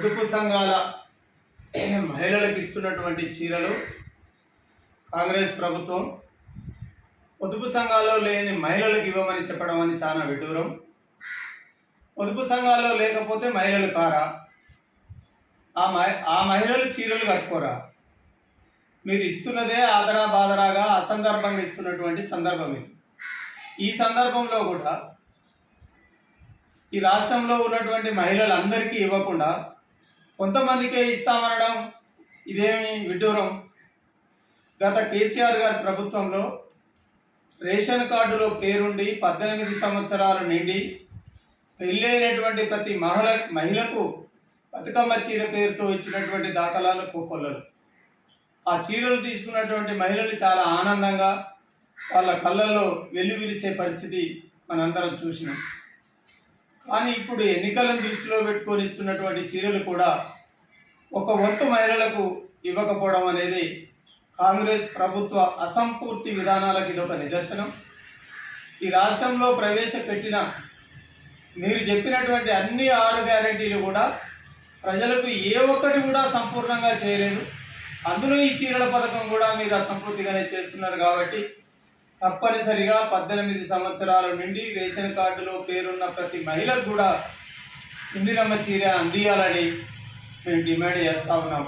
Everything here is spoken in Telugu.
పొదుపు సంఘాల మహిళలకు ఇస్తున్నటువంటి చీరలు కాంగ్రెస్ ప్రభుత్వం పొదుపు సంఘాల్లో లేని మహిళలకు ఇవ్వమని చెప్పడం అని చాలా విడూరం పొదుపు సంఘాల్లో లేకపోతే మహిళలు కారా? ఆ మహి ఆ మహిళలు చీరలు కట్టుకోరా? మీరు ఇస్తున్నదే ఆదరా బాదరాగా అసందర్భంగా ఇస్తున్నటువంటి సందర్భం ఇది. ఈ సందర్భంలో కూడా ఈ రాష్ట్రంలో ఉన్నటువంటి మహిళలందరికీ ఇవ్వకుండా కొంతమందికే ఇస్తామనడం ఇదేమి విడ్డూరం. గత కేసీఆర్ గారి ప్రభుత్వంలో రేషన్ కార్డులో పేరుండి పద్దెనిమిది సంవత్సరాలు నిండి పెళ్ళైనటువంటి ప్రతి మహిళ మహిళకు బతుకమ్మ చీర పేరుతో ఇచ్చినటువంటి దాఖలాలు కోకొల్లలు. ఆ చీరలు తీసుకున్నటువంటి మహిళలు చాలా ఆనందంగా వాళ్ళ కళ్ళల్లో వెల్లువిరిసే పరిస్థితి మనందరం చూసినాం. కానీ ఇప్పుడు ఎన్నికలను దృష్టిలో పెట్టుకొని ఇస్తున్నటువంటి చీరలు కూడా ఒక వంతు మహిళలకు ఇవ్వకపోవడం అనేది కాంగ్రెస్ ప్రభుత్వ అసంపూర్తి విధానాలకు ఇది ఒక నిదర్శనం. ఈ రాష్ట్రంలో ప్రవేశపెట్టిన మీరు చెప్పినటువంటి అన్ని ఆరు గ్యారెంటీలు కూడా ప్రజలకు ఏ ఒక్కటి కూడా సంపూర్ణంగా చేయలేదు. అందులో ఈ చీరల పథకం కూడా మీరు అసంపూర్తిగానే చేస్తున్నారు కాబట్టి తప్పనిసరిగా పద్దెనిమిది సంవత్సరాల నుండి రేషన్ కార్డులో పేరున్న ప్రతి మహిళకు కూడా ఇందిరమ్మ చీర అందియాలని మేము డిమాండ్ చేస్తా ఉన్నాం.